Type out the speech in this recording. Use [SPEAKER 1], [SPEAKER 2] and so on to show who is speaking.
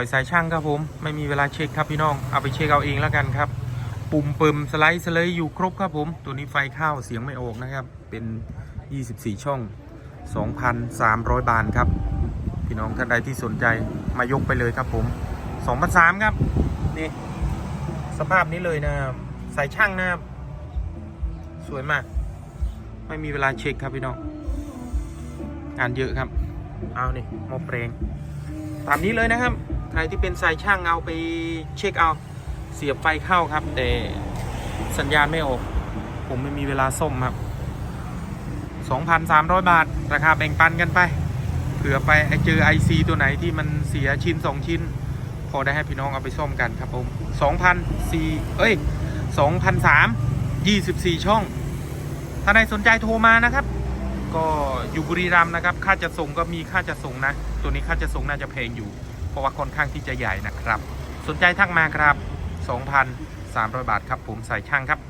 [SPEAKER 1] ปล่อยสายช่างครับผมไม่มีเวลาเช็คครับพี่น้องเอาไปเช็คเอาเองแล้วกันครับ ปุ่มเปิมสไลด์สเลยอยู่ครบครับผม ตัวนี้ไฟเข้าเสียงไม่ออกนะครับ เป็น 24 ช่อง 2,300 บาทครับ พี่น้องท่านใดที่สนใจมายกไปเลยครับผม2,300ครับนี่สภาพนี้เลยนะสายช่างนะครับสวยมาก ไม่มีเวลาเช็คครับพี่น้องงานเยอะครับ เอานี่มอเปลงตามนี้เลยนะครับ ใครที่เป็นสายช่างเอาไปเช็คเอาเสียบไฟเข้าครับ แต่สัญญาณไม่ออก ผมไม่มีเวลาส้มครับ 2,300 บาท ราคาแบ่งปันกันไปเผื่อไปเจอ IC ตัวไหนที่มันเสียชิ้น 2 ชิ้น พอได้ให้พี่น้องเอาไปซ่อมกันครับผม2,004เอ้ย2,003 24 ช่อง ถ้าใครสนใจโทรมานะครับ ก็อยู่บุรีรัมย์นะครับ ค่าจะส่งก็มีค่าจะส่งนะ ตัวนี้ค่าจะส่งน่าจะแพงอยู่ เพราะว่าค่อนข้างที่จะใหญ่นะครับ สนใจทักมาครับ 2,300 บาทครับผมใส่ช่างครับ